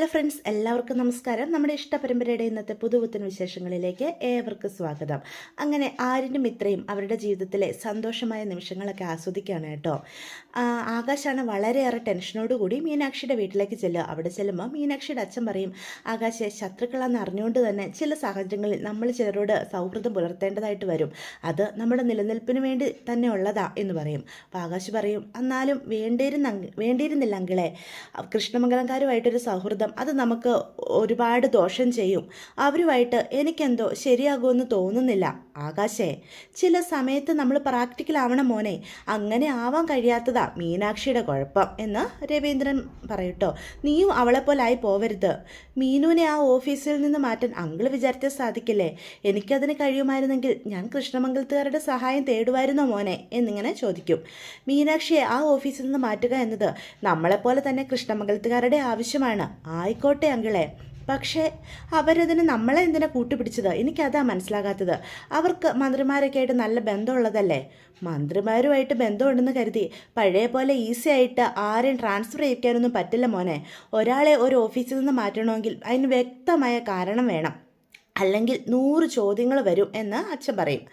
Hello friends എല്ലാവർക്കും നമസ്കാരം. നമ്മുടെ ഇഷ്ടപരമ്പരയുടെ ഇന്നത്തെ പുതുപുത്തൻ വിശേഷങ്ങളിലേക്ക് ഏവർക്കും സ്വാഗതം. അങ്ങനെ ആരിനും ഇത്രയും അവരുടെ ജീവിതത്തിലെ സന്തോഷമായ നിമിഷങ്ങളൊക്കെ ആസ്വദിക്കുകയാണ് കേട്ടോ. ആകാശാണ് വളരെയേറെ ടെൻഷനോടുകൂടി മീനാക്ഷിയുടെ വീട്ടിലേക്ക് ചെല്ലുക. അവിടെ ചെല്ലുമ്പോൾ മീനാക്ഷിയുടെ അച്ഛൻ പറയും ആകാശെ ശത്രുക്കളാന്ന് അറിഞ്ഞുകൊണ്ട് തന്നെ ചില സാഹചര്യങ്ങളിൽ നമ്മൾ ചിലരോട് സൗഹൃദം പുലർത്തേണ്ടതായിട്ട് വരും. അത് നമ്മുടെ നിലനിൽപ്പിന് വേണ്ടി തന്നെ ഉള്ളതാ എന്ന് പറയും. അപ്പോൾ ആകാശ് പറയും എന്നാലും വേണ്ടിയിരുന്ന വേണ്ടിയിരുന്നില്ല അങ്കിളെ. കൃഷ്ണമംഗലംകാരുമായിട്ടൊരു സൗഹൃദം അത് നമുക്ക് ഒരുപാട് ദോഷം ചെയ്യും. അവരുമായിട്ട് എനിക്കെന്തോ ശരിയാകുമെന്ന് തോന്നുന്നില്ല. ആകാശേ ചില സമയത്ത് നമ്മൾ പ്രാക്ടിക്കൽ ആവണം മോനെ. അങ്ങനെ ആവാൻ കഴിയാത്തതാ മീനാക്ഷിയുടെ കുഴപ്പം എന്ന് രവീന്ദ്രൻ പറയട്ടോ. നീയും അവളെപ്പോലായി പോവരുത്. മീനുവിനെ ആ ഓഫീസിൽ നിന്ന് മാറ്റാൻ അങ്കിൾ വിചാരിച്ചാൽ സാധിക്കില്ലേ? എനിക്കതിന് കഴിയുമായിരുന്നെങ്കിൽ ഞാൻ കൃഷ്ണമംഗലത്തുകാരുടെ സഹായം തേടുമായിരുന്നോ മോനെ? എന്നിങ്ങനെ ചോദിക്കും. മീനാക്ഷിയെ ആ ഓഫീസിൽ നിന്ന് മാറ്റുക എന്നത് നമ്മളെപ്പോലെ തന്നെ കൃഷ്ണമംഗലത്തുകാരുടെ ആവശ്യമാണ്. ആയിക്കോട്ടെ അങ്കിളെ. പക്ഷേ അവരതിന് നമ്മളെ എന്തിനാ കൂട്ടുപിടിച്ചത്? എനിക്കതാ മനസ്സിലാകാത്തത്. അവർക്ക് മന്ത്രിമാരൊക്കെ ആയിട്ട് നല്ല ബന്ധമുള്ളതല്ലേ? മന്ത്രിമാരുമായിട്ട് ബന്ധമുണ്ടെന്ന് കരുതി പഴയ പോലെ ഈസി ആയിട്ട് ആരെയും ട്രാൻസ്ഫർ ചെയ്യിക്കാനൊന്നും പറ്റില്ല മോനെ. ഒരാളെ ഒരു ഓഫീസിൽ നിന്ന് മാറ്റണമെങ്കിൽ അതിന് വ്യക്തമായ കാരണം വേണം. അല്ലെങ്കിൽ നൂറ് ചോദ്യങ്ങൾ വരും എന്ന് അച്ഛൻ പറയും.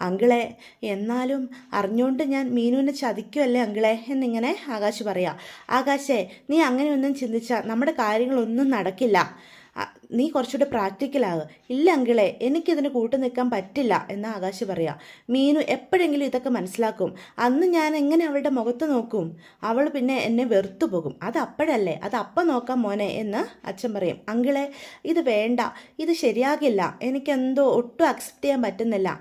അങ്കിളെ എന്നാലും അറിഞ്ഞുകൊണ്ട് ഞാൻ മീനുവിനെ ചതിക്കുമല്ലേ അങ്കിളെ? എന്നിങ്ങനെ ആകാശ് പറയാം. ആകാശേ നീ അങ്ങനെയൊന്നും ചിന്തിച്ചാൽ നമ്മുടെ കാര്യങ്ങളൊന്നും നടക്കില്ല. നീ കുറച്ചുകൂടെ പ്രാക്ടിക്കലാകുക ഇല്ല അങ്കിളെ എനിക്കിതിന് കൂട്ടു നിൽക്കാൻ പറ്റില്ല എന്ന് ആകാശ് പറയാം. മീനു എപ്പോഴെങ്കിലും ഇതൊക്കെ മനസ്സിലാക്കും. അന്ന് ഞാൻ എങ്ങനെ അവളുടെ മുഖത്ത് നോക്കും? അവൾ പിന്നെ എന്നെ വെറുത്തു പോകും. അത് അപ്പോഴല്ലേ? അത് അപ്പം നോക്കാം മോനെ എന്ന് അച്ഛൻ പറയും. അങ്കിളെ ഇത് വേണ്ട. ഇത് ശരിയാകില്ല. എനിക്കെന്തോ ഒട്ടും അക്സെപ്റ്റ് ചെയ്യാൻ പറ്റുന്നില്ല.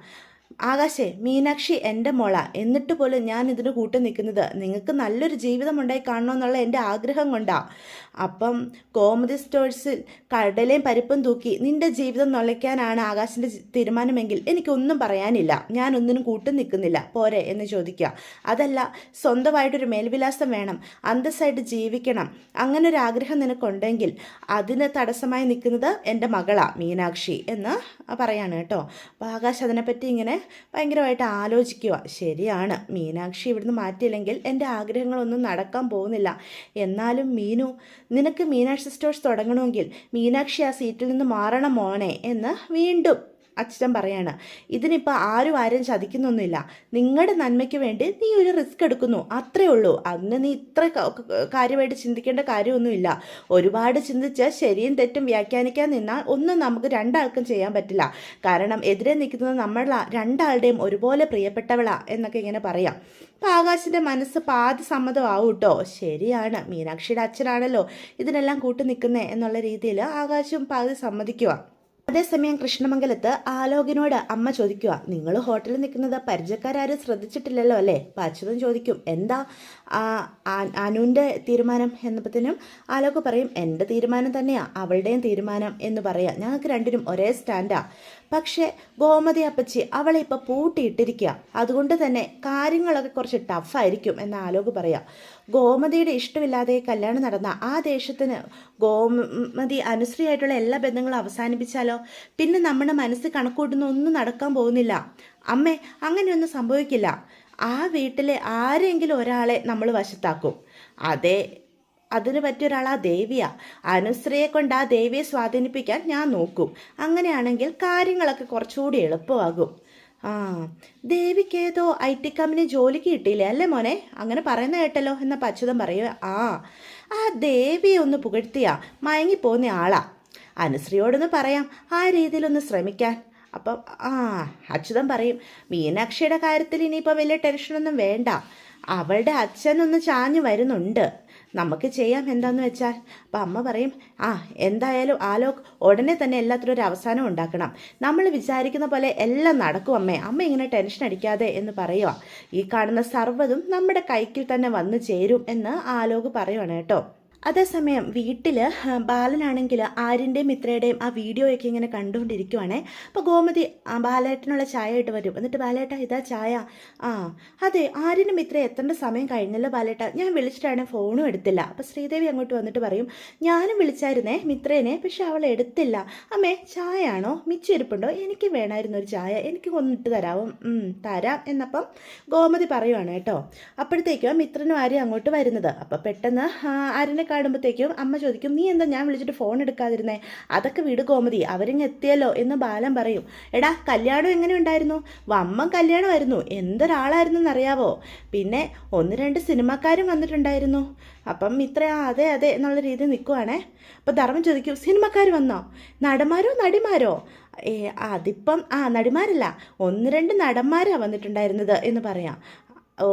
ആകാശേ മീനാക്ഷി എന്റെ മോള. എന്നിട്ട് പോലും ഞാൻ ഇതിന് കൂട്ടു നിൽക്കുന്നത് നിങ്ങൾക്ക് നല്ലൊരു ജീവിതം ഉണ്ടായി കാണണമെന്നുള്ള എന്റെ ആഗ്രഹം കൊണ്ടാ. അപ്പം കോമഡി സ്റ്റോഴ്സിൽ കടലയും പരിപ്പും തൂക്കി നിന്റെ ജീവിതം നുളയ്ക്കാനാണ് ആകാശിന്റെ തീരുമാനമെങ്കിൽ എനിക്കൊന്നും പറയാനില്ല. ഞാനൊന്നിനും കൂട്ടു നിൽക്കുന്നില്ല. പോരെ എന്ന് ചോദിക്കുക. അതല്ല സ്വന്തമായിട്ടൊരു മേൽവിലാസം വേണം. അന്തസ്സായിട്ട് ജീവിക്കണം. അങ്ങനെ ഒരു ആഗ്രഹം നിനക്കുണ്ടെങ്കിൽ അതിന് തടസ്സമായി നിൽക്കുന്നത് എന്റെ മകളാ മീനാക്ഷി എന്ന് പറയാണ് കേട്ടോ. അപ്പോൾ ആകാശ് അതിനെപ്പറ്റി ഇങ്ങനെ ഭയങ്കരമായിട്ട് ആലോചിക്കുക ശരിയാണ് മീനാക്ഷി ഇവിടുന്ന് മാറ്റിയില്ലെങ്കിൽ എന്റെ ആഗ്രഹങ്ങളൊന്നും നടക്കാൻ പോകുന്നില്ല. എന്നാലും മീനു നിനക്ക് മീനാക്ഷി സ്റ്റോഴ്സ് തുടങ്ങണമെങ്കിൽ മീനാക്ഷി ആ സീറ്റിൽ നിന്ന് മാറണം മോനെ എന്ന് വീണ്ടും അച്ഛൻ പറയാണ് ഇതിനിപ്പോൾ ആരും ആരും ചതിക്കുന്നൊന്നുമില്ല. നിങ്ങളുടെ നന്മയ്ക്ക് വേണ്ടി നീ ഒരു റിസ്ക് എടുക്കുന്നു. അത്രേ ഉള്ളൂ. അതിന് നീ ഇത്ര കാര്യമായിട്ട് ചിന്തിക്കേണ്ട കാര്യമൊന്നുമില്ല. ഒരുപാട് ചിന്തിച്ച് ശരിയും തെറ്റും വ്യാഖ്യാനിക്കാൻ നിന്നാൽ ഒന്നും നമുക്ക് രണ്ടാൾക്കും ചെയ്യാൻ പറ്റില്ല. കാരണം എതിരെ നിൽക്കുന്നത് നമ്മൾ രണ്ടാളുടെയും ഒരുപോലെ പ്രിയപ്പെട്ടവളാ എന്നൊക്കെ ഇങ്ങനെ പറയാം. അപ്പം ആകാശിന്റെ മനസ്സ് പാതി സമ്മതമാവും കേട്ടോ ശരിയാണ്. മീനാക്ഷിയുടെ അച്ഛനാണല്ലോ ഇതിനെല്ലാം കൂട്ടു നിൽക്കുന്നേ എന്നുള്ള രീതിയിൽ ആകാശം പാതി സമ്മതിക്കുക അതേസമയം കൃഷ്ണമംഗലത്ത് ആലോകിനോട് അമ്മ ചോദിക്കുക നിങ്ങൾ ഹോട്ടലിൽ നിൽക്കുന്നത് പരിചയക്കാരും ശ്രദ്ധിച്ചിട്ടില്ലല്ലോ അല്ലേ? അപ്പം അച്യുതൻ ചോദിക്കും എന്താ അനുവിന്റെ തീരുമാനം? എന്നപ്പത്തിനും ആലോക് പറയും എന്റെ തീരുമാനം തന്നെയാണ് അവളുടെയും തീരുമാനം എന്ന് പറയാം. ഞങ്ങൾക്ക് രണ്ടിനും ഒരേ സ്റ്റാൻഡാ. പക്ഷേ ഗോമതി അപ്പച്ചി അവളെ ഇപ്പം പൂട്ടിയിട്ടിരിക്കുക അതുകൊണ്ട് തന്നെ കാര്യങ്ങളൊക്കെ കുറച്ച് ടഫായിരിക്കും എന്ന് ആലോക് പറയാം. ഗോമതിയുടെ ഇഷ്ടമില്ലാതെ കല്യാണം നടന്ന ആ ദേശത്തിന് ഗോമതി അനുശ്രീയായിട്ടുള്ള എല്ലാ ബന്ധങ്ങളും അവസാനിപ്പിച്ചാലോ? പിന്നെ നമ്മുടെ മനസ്സ് കണക്കൂട്ടുന്ന ഒന്നും നടക്കാൻ പോകുന്നില്ല. അമ്മേ അങ്ങനെയൊന്നും സംഭവിക്കില്ല. ആ വീട്ടിലെ ആരെങ്കിലും ഒരാളെ നമ്മൾ വശത്താക്കും. അതേ അതിന് പറ്റിയ ഒരാൾ ആ ദേവിയാ. അനുശ്രീയെ കൊണ്ട് ആ ദേവിയെ സ്വാധീനിപ്പിക്കാൻ ഞാൻ നോക്കും. അങ്ങനെയാണെങ്കിൽ കാര്യങ്ങളൊക്കെ കുറച്ചുകൂടി എളുപ്പമാകും. ആ ദേവിക്ക് ഏതോ ഐ ടി കമ്പനി ജോലിക്ക് കിട്ടിയില്ലേ അല്ലേ മോനെ? അങ്ങനെ പറയുന്ന കേട്ടല്ലോ എന്ന പച്ചുതം പറയുക. ആ ആ ദേവിയെ ഒന്ന് പുകഴ്ത്തിയാ മയങ്ങിപ്പോകുന്ന ആളാ. അനുശ്രീയോടൊന്ന് പറയാം ആ രീതിയിലൊന്ന് ശ്രമിക്കാൻ. അപ്പം ആ അച്യുതൻ പറയും മീനാക്ഷിയുടെ കാര്യത്തിൽ ഇനിയിപ്പോൾ വലിയ ടെൻഷനൊന്നും വേണ്ട. അവളുടെ അച്ഛനൊന്ന് ചാഞ്ഞു വരുന്നുണ്ട്. നമുക്ക് ചെയ്യാം എന്താന്ന് വെച്ചാൽ. അപ്പം അമ്മ പറയും ആ എന്തായാലും ആലോക് ഉടനെ തന്നെ എല്ലാത്തിനും ഒരു അവസാനം ഉണ്ടാക്കണം. നമ്മൾ വിചാരിക്കുന്ന പോലെ എല്ലാം നടക്കും അമ്മേ. അമ്മ ഇങ്ങനെ ടെൻഷൻ അടിക്കാതെ എന്ന് പറയുക ഈ കാണുന്ന സർവതും നമ്മുടെ കൈക്കിൽ തന്നെ വന്നു ചേരും എന്ന് ആലോക് പറയുവാണ് കേട്ടോ. അതേസമയം വീട്ടിൽ ബാലനാണെങ്കിൽ ആര്യന്റെയും മിത്രയുടെയും ആ വീഡിയോയൊക്കെ ഇങ്ങനെ കണ്ടുകൊണ്ടിരിക്കുവാണേ. അപ്പോൾ ഗോമതി ബാലേട്ടനുള്ള ചായ ഇട്ട് വരും. എന്നിട്ട് ബാലേട്ട ഇതാ ചായ. ആ അതെ ആര്യനും മിത്ര എത്തേണ്ട സമയം കഴിഞ്ഞല്ലോ ബാലേട്ട. ഞാൻ വിളിച്ചിട്ടാണ് ഫോണും എടുത്തില്ല. അപ്പോൾ ശ്രീദേവി അങ്ങോട്ട് വന്നിട്ട് പറയും ഞാനും വിളിച്ചായിരുന്നേ മിത്രേനെ പക്ഷെ അവൾ എടുത്തില്ല. അമ്മേ ചായയാണോ? മിച്ചിരിപ്പുണ്ടോ എനിക്ക് വേണമായിരുന്നു ഒരു ചായ. എനിക്ക് കൊന്നിട്ട് തരാവും. തരാം. എന്നപ്പം ഗോമതി പറയുവാണ് കേട്ടോ. അപ്പോഴത്തേക്കും മിത്രനും ആര്യം അങ്ങോട്ട് വരുന്നത്. അപ്പോൾ പെട്ടെന്ന് ആര്യനെ കാണുമ്പോഴത്തേക്കും അമ്മ ചോദിക്കും നീ എന്താ ഞാൻ വിളിച്ചിട്ട് ഫോൺ എടുക്കാതിരുന്നേ? അതൊക്കെ വീട് കോമതി അവരിങ്ങ് എത്തിയല്ലോ എന്ന് ബാലൻ പറയും. എടാ കല്യാണം എങ്ങനെ ഉണ്ടായിരുന്നു? അമ്മ കല്യാണമായിരുന്നു. എന്തൊരാളായിരുന്നു എന്നറിയാവോ പിന്നെ ഒന്ന് രണ്ട് സിനിമക്കാരും വന്നിട്ടുണ്ടായിരുന്നു. അപ്പം ഇത്ര അതെ അതെ എന്നുള്ള രീതിയിൽ നിൽക്കുവാണേ അപ്പം ധർമ്മം ചോദിക്കും സിനിമക്കാർ വന്നോ? നടന്മാരോ നടിമാരോ? അതിപ്പം ആ നടിമാരല്ല. ഒന്ന് രണ്ട് നടന്മാരാണ് വന്നിട്ടുണ്ടായിരുന്നത് എന്ന് പറയാം. ഓ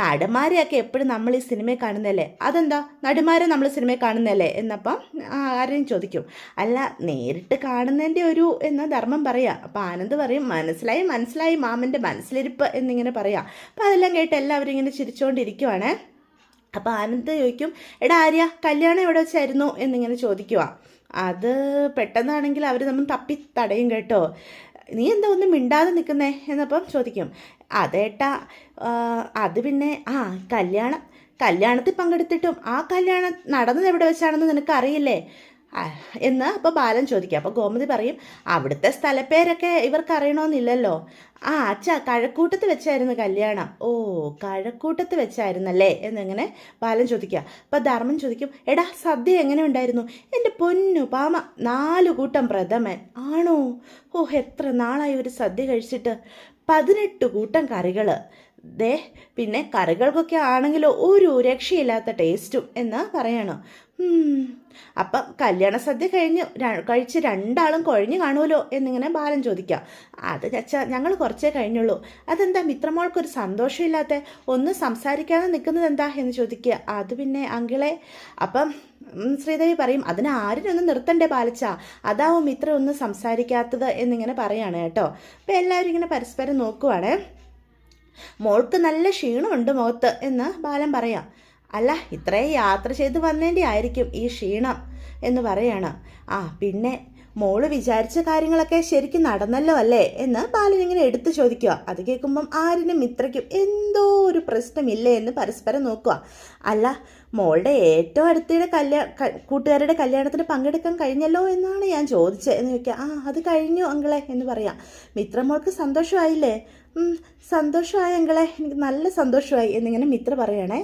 നടന്മാരെയൊക്കെ എപ്പോഴും നമ്മൾ ഈ സിനിമയിൽ കാണുന്നതല്ലേ? അതെന്താ? നടിമാരെ നമ്മൾ സിനിമയിൽ കാണുന്നതല്ലേ? എന്നപ്പം ആരെയും ചോദിക്കും. അല്ല നേരിട്ട് കാണുന്നതിന്റെ ഒരു എന്ന ധർമ്മം പറയാം. അപ്പം ആനന്ദ് പറയും മനസ്സിലായി മനസ്സിലായി മാമന്റെ മനസ്സിലിരിപ്പ് എന്നിങ്ങനെ പറയാം. അപ്പം അതെല്ലാം കേട്ട് എല്ലാവരും ഇങ്ങനെ ചിരിച്ചുകൊണ്ടിരിക്കുവാണ് അപ്പോൾ ആനന്ദ് ചോദിക്കും എടാ ആര്യ കല്യാണം എവിടെ വെച്ചായിരുന്നു? എന്നിങ്ങനെ ചോദിക്കുക അത് പെട്ടെന്നാണെങ്കിൽ അവർ നമ്മൾ തപ്പി തടയും കേട്ടോ. നീ എന്താ ഒന്നും മിണ്ടാതെ നിൽക്കുന്നേ? എന്നപ്പം ചോദിക്കും അതേട്ടാ അത് പിന്നെ ആ കല്യാണം കല്യാണത്തിൽ പങ്കെടുത്തിട്ടും ആ കല്യാണം നടന്നത് എവിടെ വെച്ചാണെന്ന് നിനക്ക് അറിയില്ലേ എന്ന് അപ്പോൾ ബാലൻ ചോദിക്കുക അപ്പോൾ ഗോമതി പറയും അവിടുത്തെ സ്ഥലപ്പേരൊക്കെ ഇവർക്ക് അറിയണമെന്നില്ലല്ലോ ആ അച്ഛാ കഴക്കൂട്ടത്ത് വെച്ചായിരുന്നു കല്യാണം. ഓ കഴക്കൂട്ടത്ത് വെച്ചായിരുന്നല്ലേ? എന്നിങ്ങനെ ബാലൻ ചോദിക്കുക. അപ്പോൾ ധർമ്മൻ ചോദിക്കും എടാ സദ്യ എങ്ങനെ ഉണ്ടായിരുന്നു? എന്റെ പൊന്നു പാമ നാലു കൂട്ടം പ്രഥമൻ. ആണോ? ഓ എത്ര നാളായി ഒരു സദ്യ കഴിച്ചിട്ട്. പതിനെട്ട് കൂട്ടം കറികൾ ദേ പിന്നെ കറികൾക്കൊക്കെ ആണെങ്കിലോ ഒരു രക്ഷയില്ലാത്ത ടേസ്റ്റും എന്ന് പറയണം. അപ്പം കല്യാണ സദ്യ കഴിഞ്ഞ് കഴിച്ച് രണ്ടാളും കുഴഞ്ഞു കാണുമല്ലോ എന്നിങ്ങനെ ബാലൻ ചോദിക്കാം. അത് ചച്ച ഞങ്ങൾ കുറച്ചേ കഴിഞ്ഞുള്ളൂ. അതെന്താ മിത്രമോൾക്കൊരു സന്തോഷമില്ലാത്ത ഒന്നും സംസാരിക്കാതെ നിൽക്കുന്നത് എന്താ എന്ന് ചോദിക്കുക അത് പിന്നെ അങ്കിളെ അപ്പം ശ്രീദേവി പറയും അതിന് ആരിനൊന്നും നിർത്തണ്ടേ പാലിച്ച അതാവും ഇത്ര ഒന്നും സംസാരിക്കാത്തത് എന്നിങ്ങനെ പറയാണ് കേട്ടോ. അപ്പം എല്ലാവരും ഇങ്ങനെ പരസ്പരം നോക്കുവാണേ. മോൾക്ക് നല്ല ക്ഷീണമുണ്ട് മുഖത്ത് എന്ന് ബാലൻ പറയാം. അല്ല ഇത്രയും യാത്ര ചെയ്ത് വന്നതിന്റെ ആയിരിക്കും ഈ ക്ഷീണം എന്ന് പറയാണ്. ആ പിന്നെ മോൾ വിചാരിച്ച കാര്യങ്ങളൊക്കെ ശരിക്കും നടന്നല്ലോ അല്ലേ എന്ന് ബാലൻ ഇങ്ങനെ എടുത്തു ചോദിക്കുക. അത് കേൾക്കുമ്പം ആരിനും ഇത്രയ്ക്കും എന്തോ ഒരു പ്രശ്നമില്ലേ എന്ന് പരസ്പരം നോക്കുക. അല്ല മോളുടെ ഏറ്റവും അടുത്തിടെ കല്യാ കൂട്ടുകാരുടെ കല്യാണത്തിന് പങ്കെടുക്കാൻ കഴിഞ്ഞല്ലോ എന്നാണ് ഞാൻ ചോദിച്ചത് എന്ന് ചോദിക്കുക. ആ അത് കഴിഞ്ഞു അങ്കളെ എന്ന് പറയാം. മിത്രമോൾക്ക് സന്തോഷമായില്ലേ? സന്തോഷമായി അങ്കിളെ എനിക്ക് നല്ല സന്തോഷമായി എന്നിങ്ങനെ മിത്ര പറയണേ.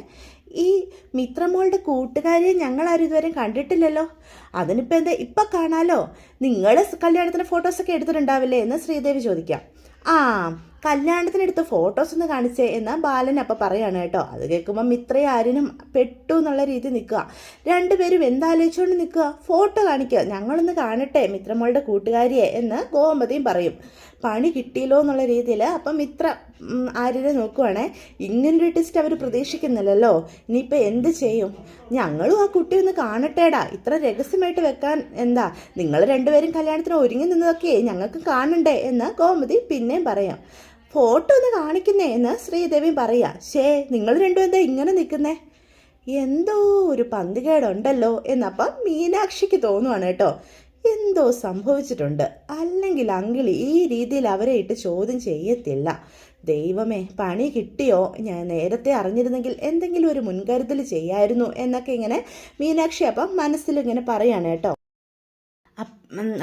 ഈ മിത്രമോളുടെ കൂട്ടുകാരിയെ ഞങ്ങളാരും ഇതുവരെ കണ്ടിട്ടില്ലല്ലോ. അതിനിപ്പോൾ എന്താ ഇപ്പം കാണാലോ? നിങ്ങൾ കല്യാണത്തിന്റെ ഫോട്ടോസൊക്കെ എടുത്തിട്ടുണ്ടാവില്ലേ എന്ന് ശ്രീദേവി ചോദിക്കാം. ആ കല്യാണത്തിനെടുത്ത ഫോട്ടോസ് ഒന്ന് കാണിച്ചേ എന്ന് ബാലൻ അപ്പം പറയാണ് കേട്ടോ. അത് കേൾക്കുമ്പം ഇത്രയും ആരിനും പെട്ടു എന്നുള്ള രീതി നിൽക്കുക. രണ്ടുപേരും എന്താലോചിച്ചുകൊണ്ട് നിൽക്കുക? ഫോട്ടോ കാണിക്കുക. ഞങ്ങളൊന്ന് കാണട്ടെ മിത്രമോളുടെ കൂട്ടുകാരിയെ എന്ന് ഗോമതിയും പറയും. പണി കിട്ടിയല്ലോ എന്നുള്ള രീതിയിൽ അപ്പം മിത്ര ഉം, ആര്യനെ നോക്കുവാണേ. ഇങ്ങനൊരു ടെസ്റ്റ് അവർ പ്രതീക്ഷിക്കുന്നില്ലല്ലോ. ഇനിയിപ്പോൾ എന്ത് ചെയ്യും? ഞങ്ങളും ആ കുട്ടി ഒന്ന് കാണട്ടേടാ. ഇത്ര രഹസ്യമായിട്ട് വെക്കാൻ എന്താ? നിങ്ങൾ രണ്ടുപേരും കല്യാണത്തിന് ഒരുങ്ങി നിന്നതൊക്കെ ഞങ്ങൾക്ക് കാണണ്ടേ എന്ന് ഗോമതി പിന്നെയും പറയാം. ഫോട്ടോ ഒന്ന് കാണിക്കുന്നേ എന്ന് ശ്രീദേവി പറയാം. ഷേ നിങ്ങൾ രണ്ടും എന്താ ഇങ്ങനെ നിൽക്കുന്നേ? എന്തോ ഒരു പന്തികേടുണ്ടല്ലോ എന്നപ്പം മീനാക്ഷിക്ക് തോന്നുവാണ് കേട്ടോ. എന്തോ സംഭവിച്ചിട്ടുണ്ട്. അല്ലെങ്കിൽ അങ്കിളി ഈ രീതിയിൽ അവരെ ഇട്ട് ചോദ്യം ചെയ്യത്തില്ല. ദൈവമേ പണി കിട്ടിയോ? ഞാൻ നേരത്തെ അറിഞ്ഞിരുന്നെങ്കിൽ എന്തെങ്കിലും ഒരു മുൻകരുതൽ ചെയ്യായിരുന്നു എന്നൊക്കെ ഇങ്ങനെ മീനാക്ഷി അപ്പം മനസ്സിൽ ഇങ്ങനെ പറയാണ് കേട്ടോ.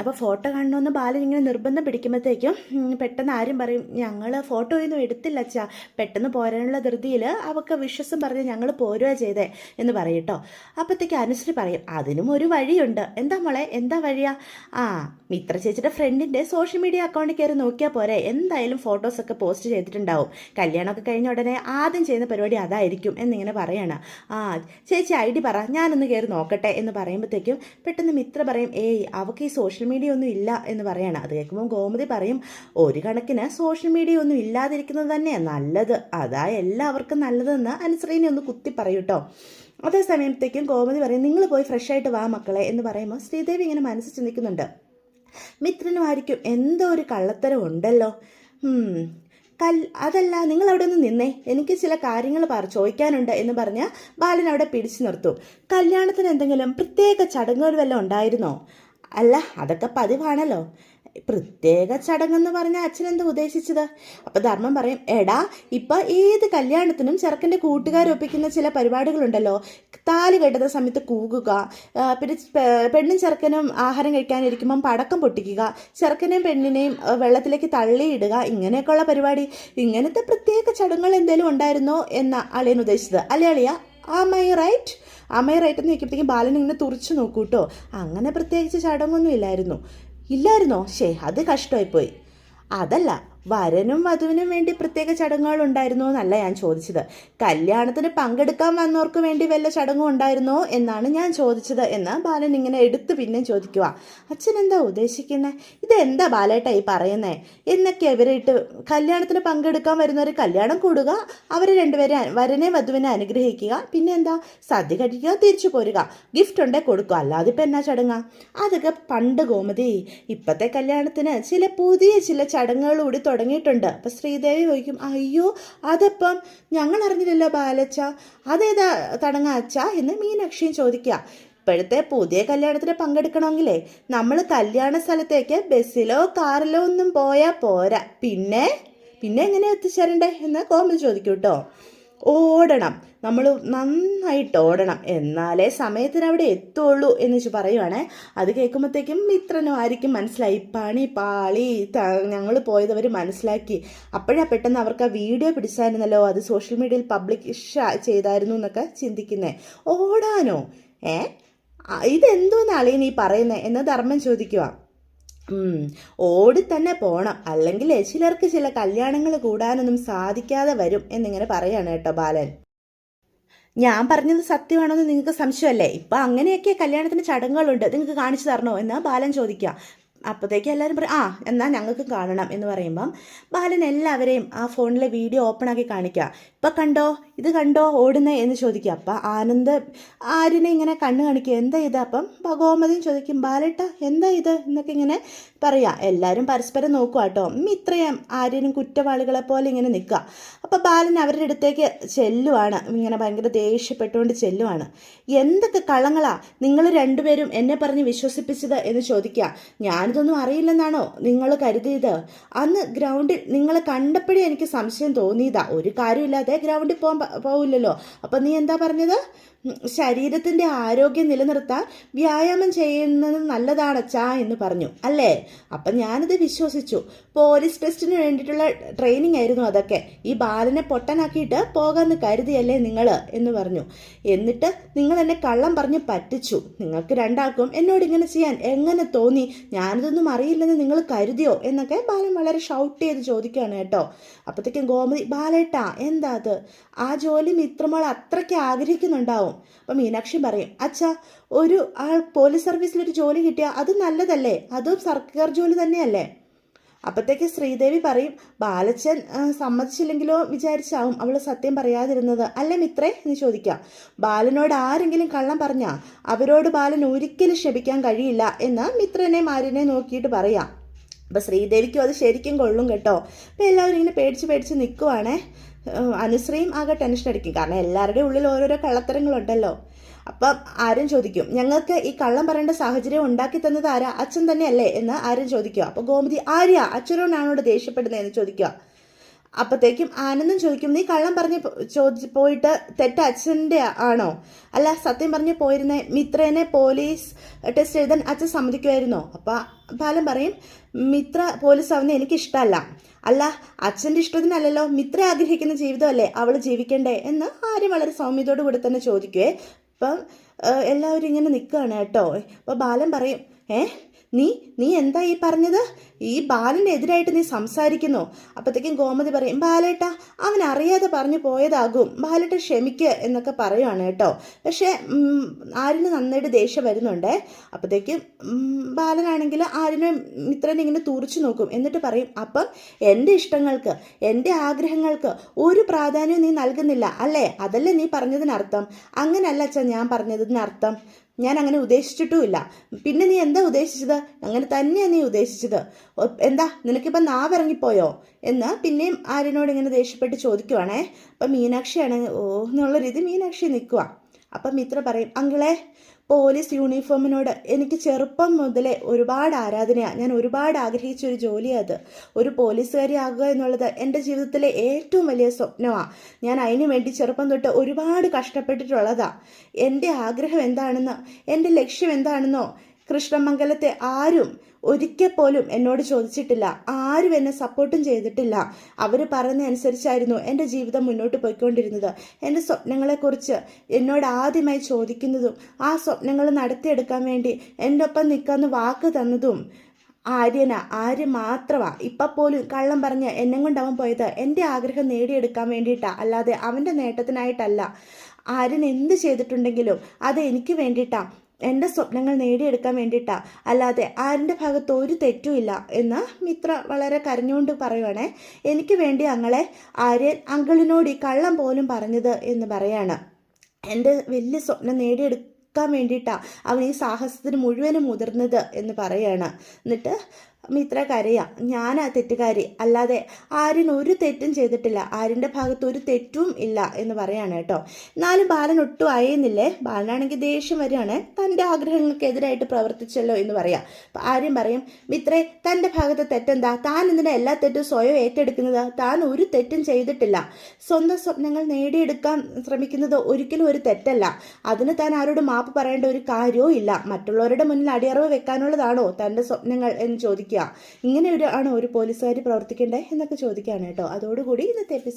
അപ്പോൾ ഫോട്ടോ കാണണമെന്ന് ബാലൻ ഇങ്ങനെ നിർബന്ധം പിടിക്കുമ്പോഴത്തേക്കും പെട്ടെന്ന് ആരും പറയും ഞങ്ങൾ ഫോട്ടോ ഒന്നും എടുത്തില്ല അച്ഛാ. പെട്ടെന്ന് പോരാനുള്ള ധൃതിയിൽ അവൾക്ക് വിശ്വസം പറഞ്ഞ് ഞങ്ങൾ പോരുക ചെയ്തേ എന്ന് പറയും അപ്പോഴത്തേക്ക് അനുശ്രീ പറയും അതിനും ഒരു വഴിയുണ്ട്. എന്താ മോളെ? എന്താ വഴിയാ? ആ മിത്ര ചേച്ചിയുടെ ഫ്രണ്ടിന്റെ സോഷ്യൽ മീഡിയ അക്കൗണ്ടിൽ കയറി നോക്കിയാൽ പോരെ. എന്തായാലും ഫോട്ടോസൊക്കെ പോസ്റ്റ് ചെയ്തിട്ടുണ്ടാവും. കല്യാണമൊക്കെ കഴിഞ്ഞ ഉടനെ ആദ്യം ചെയ്യുന്ന പരിപാടി അതായിരിക്കും എന്നിങ്ങനെ പറയാണ്. ആ ചേച്ചി ഐ ഡി പറ. ഞാനൊന്ന് കയറി നോക്കട്ടെ എന്ന് പറയുമ്പോഴത്തേക്കും പെട്ടെന്ന് മിത്ര പറയും ഏയ് അവൾക്ക് ഈ സോഷ്യൽ മീഡിയ ഒന്നും ഇല്ല എന്ന് പറയാണ്. അത് കേൾക്കുമ്പോൾ ഗോമതി പറയും ഒരു കണക്കിന് സോഷ്യൽ മീഡിയ ഒന്നും ഇല്ലാതിരിക്കുന്നത് തന്നെയാണ് നല്ലത്. അതാ എല്ലാവർക്കും നല്ലതെന്ന് അനുശ്രീനെ ഒന്ന് കുത്തി പറയൂട്ടോ. അതേസമയത്തേക്കും അതേ സമയത്തേക്കും ഗോമതി പറയും നിങ്ങൾ പോയി ഫ്രഷ് ആയിട്ട് വാ മക്കളെ എന്ന് പറയുമ്പോൾ ശ്രീദേവി ഇങ്ങനെ മനസ്സ് ചിന്തിക്കുന്നുണ്ട്. മിത്രനുമായിരിക്കും എന്തോ ഒരു കള്ളത്തരം ഉണ്ടല്ലോ. കൽ അതല്ല നിങ്ങൾ അവിടെ ഒന്ന് നിന്നേ. എനിക്ക് ചില കാര്യങ്ങൾ പറ ചോദിക്കാനുണ്ട് എന്ന് പറഞ്ഞ് ബാലൻ അവിടെ പിടിച്ചു നിർത്തും. കല്യാണത്തിന് എന്തെങ്കിലും പ്രത്യേക ചടങ്ങുകൾ വല്ലതും ഉണ്ടായിരുന്നോ? അല്ല അതൊക്കെ പതിവാണല്ലോ. പ്രത്യേക ചടങ്ങെന്ന് പറഞ്ഞ അച്ഛൻ എന്താ ഉദ്ദേശിച്ചത്? അപ്പൊ ധർമ്മം പറയും എടാ ഇപ്പൊ ഏത് കല്യാണത്തിനും ചെറുക്കന്റെ കൂട്ടുകാരൊപ്പിക്കുന്ന ചില പരിപാടികളുണ്ടല്ലോ. താലി കെട്ടുന്ന സമയത്ത് കൂകുക പിന്നെ പെണ്ണും ചെറുക്കനും ആഹാരം കഴിക്കാനിരിക്കുമ്പം പടക്കം പൊട്ടിക്കുക ചെറുക്കനെയും പെണ്ണിനെയും വെള്ളത്തിലേക്ക് തള്ളിയിടുക ഇങ്ങനെയൊക്കെയുള്ള പരിപാടി. ഇങ്ങനത്തെ പ്രത്യേക ചടങ്ങുകൾ എന്തെങ്കിലും ഉണ്ടായിരുന്നോ? എന്ന അളിയൻ ഉദ്ദേശിച്ചത്. അല്ലേ അളിയ? ആ മൈ റൈറ്റ് അമയറായിട്ടെന്ന് ചോദിക്കുമ്പോഴത്തേക്കും ബാലൻ ഇങ്ങനെ തുറച്ചു നോക്കൂ കേട്ടോ അങ്ങനെ പ്രത്യേകിച്ച് ചടങ്ങൊന്നും ഇല്ലായിരുന്നു. ഇല്ലായിരുന്നോ? ശേ അത് കഷ്ടമായിപ്പോയി. അതല്ല വരനും വധുവിനും വേണ്ടി പ്രത്യേക ചടങ്ങുകൾ ഉണ്ടായിരുന്നോ എന്നല്ല ഞാൻ ചോദിച്ചത്. കല്യാണത്തിന് പങ്കെടുക്കാൻ വന്നവർക്ക് വേണ്ടി വല്ല ചടങ്ങും ഉണ്ടായിരുന്നോ എന്നാണ് ഞാൻ ചോദിച്ചത് എന്ന് ബാലൻ ഇങ്ങനെ എടുത്ത് പിന്നെ ചോദിക്കുക അച്ഛൻ എന്താ ഉദ്ദേശിക്കുന്നത് ഇതെന്താ ബാലേട്ട ഈ പറയുന്നേ? എന്നൊക്കെ ഇവരിട്ട് കല്യാണത്തിന് പങ്കെടുക്കാൻ വരുന്നവർ കല്യാണം കൂടുക അവർ രണ്ടുപേരെ വരനെ വധുവിനെ അനുഗ്രഹിക്കുക പിന്നെ എന്താ? സദ്യ കഴിക്കുക തിരിച്ചു പോരുക ഗിഫ്റ്റ് ഉണ്ടേ കൊടുക്കുക. അല്ലാതെ ഇപ്പം എന്നാ ചടങ്ങാ? അതൊക്കെ പണ്ട് ഗോമതി ഇപ്പത്തെ കല്യാണത്തിന് ചില പുതിയ ചില ചടങ്ങുകൾ കൂടി തുടങ്ങിയിട്ടുണ്ട്. അപ്പം ശ്രീദേവി ചോദിക്കും അയ്യോ അതപ്പം? ഞങ്ങൾ അറിഞ്ഞില്ലല്ലോ ബാലച്ച. അതേതാ തടങ്ങ അച്ഛ? എന്ന് മീനാക്ഷിയും ചോദിക്കുക. ഇപ്പോഴത്തെ പുതിയ കല്യാണത്തിന് പങ്കെടുക്കണമെങ്കിലേ നമ്മൾ കല്യാണ സ്ഥലത്തേക്ക് ബസ്സിലോ കാറിലോ ഒന്നും പോയാൽ പോരാ. പിന്നെ? പിന്നെ എങ്ങനെ എത്തിച്ചേരണ്ടേ? എന്ന് കോമൽ ചോദിക്കൂട്ടോ കേട്ടോ. ഓടണം. നമ്മൾ നന്നായിട്ട് ഓടണം. എന്നാലേ സമയത്തിന് അവിടെ എത്തുള്ളൂ എന്ന് വെച്ച് പറയുവാണേ. അത് കേൾക്കുമ്പോഴത്തേക്കും മിത്രനും ആയിരിക്കും മനസ്സിലായി. പണി പാളി ഞങ്ങൾ പോയതവർ മനസ്സിലാക്കി. അപ്പോഴാ പെട്ടെന്ന് അവർക്ക് ആ വീഡിയോ പിടിച്ചായിരുന്നല്ലോ. അത് സോഷ്യൽ മീഡിയയിൽ പബ്ലിക് ചെയ്തായിരുന്നു എന്നൊക്കെ ചിന്തിക്കുന്നേ. ഓടാനോ? ഏ? ഇതെന്തോന്നാളീ നീ പറയുന്നത് എന്ന് ധർമ്മം ചോദിക്കുക ഓടി തന്നെ പോണം. അല്ലെങ്കിൽ ചിലർക്ക് ചില കല്യാണങ്ങൾ കൂടാനൊന്നും സാധിക്കാതെ വരും എന്നിങ്ങനെ പറയാണ് കേട്ടോ ബാലൻ. ഞാൻ പറഞ്ഞത് സത്യമാണോ സത്യമാണെന്ന് നിങ്ങൾക്ക് സംശയമല്ലേ? ഇപ്പം അങ്ങനെയൊക്കെ കല്യാണത്തിന് ചടങ്ങുകളുണ്ട്. നിങ്ങൾക്ക് കാണിച്ചു തരണോ എന്ന് ബാലൻ ചോദിക്കുക. അപ്പോഴത്തേക്ക് എല്ലാവരും പറയും ആ എന്നാൽ ഞങ്ങൾക്ക് കാണണം എന്ന് പറയുമ്പം ബാലൻ എല്ലാവരെയും ആ ഫോണിലെ വീഡിയോ ഓപ്പൺ ആക്കി കാണിക്കുക. ഇപ്പം കണ്ടോ? ഇത് കണ്ടോ? ഓടുന്നേ? എന്ന് ചോദിക്കുക. അപ്പം ആനന്ദ് ആര്യനെ ഇങ്ങനെ കണ്ണ് കാണിക്കുക. എന്താ ഇത്? അപ്പം ഗോമതി ചോദിക്കും ബാലേട്ട എന്താ ഇത്? എന്നൊക്കെ ഇങ്ങനെ പറയാം എല്ലാവരും പരസ്പരം നോക്കുക കേട്ടോ. ഇത്രയും ആര്യനും കുറ്റവാളികളെ പോലെ ഇങ്ങനെ നിൽക്കുക. അപ്പോൾ ബാലൻ അവരുടെ അടുത്തേക്ക് ചെല്ലുവാണ്. ഇങ്ങനെ ഭയങ്കര ദേഷ്യപ്പെട്ടുകൊണ്ട് ചെല്ലുവാണ്. എന്തൊക്കെ കള്ളങ്ങളാ? നിങ്ങൾ രണ്ടുപേരും എന്നെ പറഞ്ഞ് വിശ്വസിപ്പിച്ചത് എന്ന് ചോദിക്കുക. ഞാനിതൊന്നും അറിയില്ലെന്നാണോ നിങ്ങൾ കരുതിയത്? അന്ന് ഗ്രൗണ്ടിൽ നിങ്ങളെ കണ്ടപ്പോഴേ എനിക്ക് സംശയം തോന്നിയതാ. ഒരു കാര്യമില്ലാതെ ഗ്രൗണ്ടിൽ പോകാൻ പോവില്ലല്ലോ. അപ്പം നീ എന്താ പറഞ്ഞത്? ശരീരത്തിന്റെ ആരോഗ്യം നിലനിർത്താൻ വ്യായാമം ചെയ്യുന്നത് നല്ലതാണച്ചാ എന്ന് പറഞ്ഞു. അല്ലേ? അപ്പം ഞാനത് വിശ്വസിച്ചു. പോലീസ് ടെസ്റ്റിന് വേണ്ടിയിട്ടുള്ള ട്രെയിനിങ് ആയിരുന്നു അതൊക്കെ. ഈ ബാലനെ പൊട്ടനാക്കിയിട്ട് പോകാമെന്ന് കരുതിയല്ലേ നിങ്ങൾ എന്ന് പറഞ്ഞു. എന്നിട്ട് നിങ്ങൾ എന്നെ കള്ളം പറഞ്ഞ് പറ്റിച്ചു. നിങ്ങൾക്ക് രണ്ടാൾക്കും എന്നോട് ഇങ്ങനെ ചെയ്യാൻ എങ്ങനെ തോന്നി? ഞാനിതൊന്നും അറിയില്ലെന്ന് നിങ്ങൾ കരുതിയോ? എന്നൊക്കെ ബാലൻ വളരെ ഷൗട്ട് ചെയ്ത് ചോദിക്കുകയാണ് കേട്ടോ. അപ്പോഴത്തേക്കും ഗോമതി ബാലേട്ടാ എന്താ അത്? ആ ജോലി മിത്രമോൾ അത്രയ്ക്ക് ആഗ്രഹിക്കുന്നുണ്ടാവും. അപ്പം മീനാക്ഷി പറയും അച്ഛാ ഒരു ആൾ പോലീസ് സർവീസിൽ ഒരു ജോലി കിട്ടിയാൽ അത് നല്ലതല്ലേ? അതും സർക്കാർ ജോലി തന്നെയല്ലേ? അപ്പോഴത്തേക്ക് ശ്രീദേവി പറയും ബാലച്ചൻ സമ്മതിച്ചില്ലെങ്കിലോ വിചാരിച്ചാവും അവൾ സത്യം പറയാതിരുന്നത്. അല്ലേ മിത്രേ? എന്ന് ചോദിക്കാം. ബാലനോട് ആരെങ്കിലും കള്ളം പറഞ്ഞാ അവരോട് ബാലൻ ഒരിക്കലും ക്ഷമിക്കാൻ കഴിയില്ല എന്ന് മിത്രനെ മാരിനെ നോക്കിയിട്ട് പറയാം. അപ്പോൾ ശ്രീദേവിക്കും അത് ശരിക്കും കൊള്ളും കേട്ടോ. അപ്പോൾ എല്ലാവരും ഇങ്ങനെ പേടിച്ച് പേടിച്ച് നിൽക്കുവാണേ അനുശ്രീയും ആകെ ടെൻഷൻ അടിക്കും. കാരണം എല്ലാവരുടെയും ഉള്ളിൽ ഓരോരോ കള്ളത്തരങ്ങളുണ്ടല്ലോ. അപ്പം ആരും ചോദിക്കും ഞങ്ങൾക്ക് ഈ കള്ളം പറയേണ്ട സാഹചര്യം ഉണ്ടാക്കി തന്നത് ആരാ? അച്ഛൻ തന്നെയല്ലേ? എന്ന് ആരും ചോദിക്കുക. അപ്പോൾ ഗോമതി ആര്യ അച്ഛനോടാണോട് ദേഷ്യപ്പെടുന്നത് എന്ന് ചോദിക്കുക. അപ്പോഴത്തേക്കും ആനന്ദം ചോദിക്കും നീ കള്ളം പറഞ്ഞ് ചോദിച്ച് പോയിട്ട് തെറ്റ അച്ഛന്റെ ആണോ? അല്ല സത്യം പറഞ്ഞ് പോയിരുന്നേ മിത്രേനെ പോലീസ് ടെസ്റ്റ് എഴുതാൻ അച്ഛൻ സമ്മതിക്കുമായിരുന്നോ? അപ്പം ബാലൻ പറയും മിത്ര പോലീസ് ആവുന്ന എനിക്ക് ഇഷ്ടമല്ല അല്ല അച്ഛന്റെ ഇഷ്ടത്തിനല്ലല്ലോ മിത്ര ആഗ്രഹിക്കുന്ന ജീവിതമല്ലേ അവൾ ജീവിക്കണ്ടേ? എന്ന് ആരും വളരെ സൗമ്യതയോടുകൂടി തന്നെ ചോദിക്കുവേ അപ്പം എല്ലാവരും ഇങ്ങനെ നിൽക്കുകയാണ് കേട്ടോ. അപ്പോൾ ബാലൻ പറയും ഏ നീ നീ എന്താ ഈ പറഞ്ഞത്? ഈ ബാലനെതിരായിട്ട് നീ സംസാരിക്കുന്നു. അപ്പോഴത്തേക്കും ഗോമതി പറയും ബാലേട്ട അവൻ അറിയാതെ പറഞ്ഞു പോയതാകും. ബാലേട്ട ക്ഷമിക്കുക എന്നൊക്കെ പറയുവാണ് കേട്ടോ. പക്ഷേ ആരിന് നന്നായിട്ട് ദേഷ്യം വരുന്നുണ്ടേ? അപ്പോഴത്തേക്കും ബാലനാണെങ്കിൽ ആര്യനെ മിത്രനെ ഇങ്ങനെ തുറിച്ചു നോക്കും. എന്നിട്ട് പറയും അപ്പം എന്റെ ഇഷ്ടങ്ങൾക്ക് എന്റെ ആഗ്രഹങ്ങൾക്ക് ഒരു പ്രാധാന്യവും നീ നൽകുന്നില്ല അല്ലേ? അതല്ലേ നീ പറഞ്ഞതിനർത്ഥം? അങ്ങനല്ല അച്ഛാ ഞാൻ പറഞ്ഞതിനർത്ഥം. ഞാൻ അങ്ങനെ ഉദ്ദേശിച്ചിട്ടുമില്ല. പിന്നെ നീ എന്താ ഉദ്ദേശിച്ചത്? അങ്ങനെ തന്നെയാണ് നീ ഉദ്ദേശിച്ചത്. എന്താ? നിനക്കിപ്പം നാവിറങ്ങിപ്പോയോ? എന്ന് പിന്നെയും ആര്യനോട് ഇങ്ങനെ ദേഷ്യപ്പെട്ട് ചോദിക്കുവാണേ. അപ്പം മീനാക്ഷിയാണ് ഓ എന്നുള്ള രീതി മീനാക്ഷി നിൽക്കുക അപ്പം മിത്ര പറയും അങ്കിളെ പോലീസ് യൂണിഫോമിനോട് എനിക്ക് ചെറുപ്പം മുതലേ ഒരുപാട് ആരാധനയാണ് ഞാൻ ഒരുപാട് ആഗ്രഹിച്ച ഒരു ജോലിയാണ് അത്. ഒരു പോലീസുകാരി ആകുക എന്നുള്ളത് എന്റെ ജീവിതത്തിലെ ഏറ്റവും വലിയ സ്വപ്നമാണ് ഞാൻ അതിനു വേണ്ടി ചെറുപ്പം തൊട്ട് ഒരുപാട് കഷ്ടപ്പെട്ടിട്ടുള്ളതാണ് എന്റെ ആഗ്രഹം എന്താണെന്ന് എന്റെ ലക്ഷ്യം എന്താണെന്നോ കൃഷ്ണമംഗലത്തെ ആരും ഒരിക്കൽ പോലും എന്നോട് ചോദിച്ചിട്ടില്ല. ആരും എന്നെ സപ്പോർട്ടും ചെയ്തിട്ടില്ല. അവർ അനുസരിച്ചായിരുന്നു എന്റെ ജീവിതം മുന്നോട്ട് പോയിക്കൊണ്ടിരുന്നത്. എന്റെ സ്വപ്നങ്ങളെക്കുറിച്ച് എന്നോട് ആദ്യമായി ചോദിക്കുന്നതും ആ സ്വപ്നങ്ങൾ നടത്തിയെടുക്കാൻ വേണ്ടി എന്റെ ഒപ്പം നിൽക്കാമെന്ന് വാക്ക് തന്നതും ആര്യന. ആര്യ മാത്രമാ ഇപ്പം പോലും കള്ളം പറഞ്ഞ് എന്നെ കൊണ്ടവൻ പോയത് എന്റെ ആഗ്രഹം നേടിയെടുക്കാൻ വേണ്ടിയിട്ടാ. അല്ലാതെ അവന്റെ നേട്ടത്തിനായിട്ടല്ല. ആര്യൻ എന്ത് ചെയ്തിട്ടുണ്ടെങ്കിലും അത് എനിക്ക് വേണ്ടിയിട്ടാ. എന്റെ സ്വപ്നങ്ങൾ നേടിയെടുക്കാൻ വേണ്ടിയിട്ടാ. അല്ലാതെ ആരുടെ ഭാഗത്ത് ഒരു തെറ്റുമില്ല എന്ന് മിത്ര വളരെ കരഞ്ഞുകൊണ്ട് പറയുവാണേ. എനിക്ക് വേണ്ടി അങ്ങളെ ആര്യൻ അങ്കിളിനോട് ഈ കള്ളം പോലും പറഞ്ഞത് എന്ന് പറയാണ്. എന്റെ വലിയ സ്വപ്നം നേടിയെടുക്കാൻ വേണ്ടിയിട്ടാണ് അവൻ ഈ സാഹസത്തിന് മുഴുവനും മുതിർന്നത് എന്ന് പറയാണ്. എന്നിട്ട് മിത്ര കരയാ. ഞാനാ തെറ്റുകാരി. അല്ലാതെ ആര്യൻ ഒരു തെറ്റും ചെയ്തിട്ടില്ല. ആര്യന്റെ ഭാഗത്ത് ഒരു തെറ്റും ഇല്ല എന്ന് പറയാണ് കേട്ടോ. എന്നാലും ബാലൻ ഒട്ടും അയയുന്നില്ലേ? ബാലനാണെങ്കിൽ ദേഷ്യം വരികയാണ്. തന്റെ ആഗ്രഹങ്ങൾക്കെതിരായിട്ട് പ്രവർത്തിച്ചല്ലോ എന്ന് പറയാം. അപ്പം ആര്യൻ പറയും മിത്രേ തന്റെ ഭാഗത്തെ തെറ്റെന്താ? താൻ എന്തിനാ എല്ലാ തെറ്റും സ്വയം ഏറ്റെടുക്കുന്നത്? താൻ ഒരു തെറ്റും ചെയ്തിട്ടില്ല. സ്വന്തം സ്വപ്നങ്ങൾ നേടിയെടുക്കാൻ ശ്രമിക്കുന്നത് ഒരിക്കലും ഒരു തെറ്റല്ല. അതിന് താൻ ആരോട് മാപ്പ് പറയേണ്ട ഒരു കാര്യവും ഇല്ല. മറ്റുള്ളവരുടെ മുന്നിൽ അടിയറവ് വെക്കാനുള്ളതാണോ തന്റെ സ്വപ്നങ്ങൾ എന്ന് ഇങ്ങനെ ഒരു ആണോ ഒരു പോലീസുകാർ പ്രവർത്തിക്കേണ്ടത് എന്നൊക്കെ ചോദിക്കുകയാണ് കേട്ടോ. അതോടുകൂടി ഇന്നത്തെ എപ്പിസോഡ്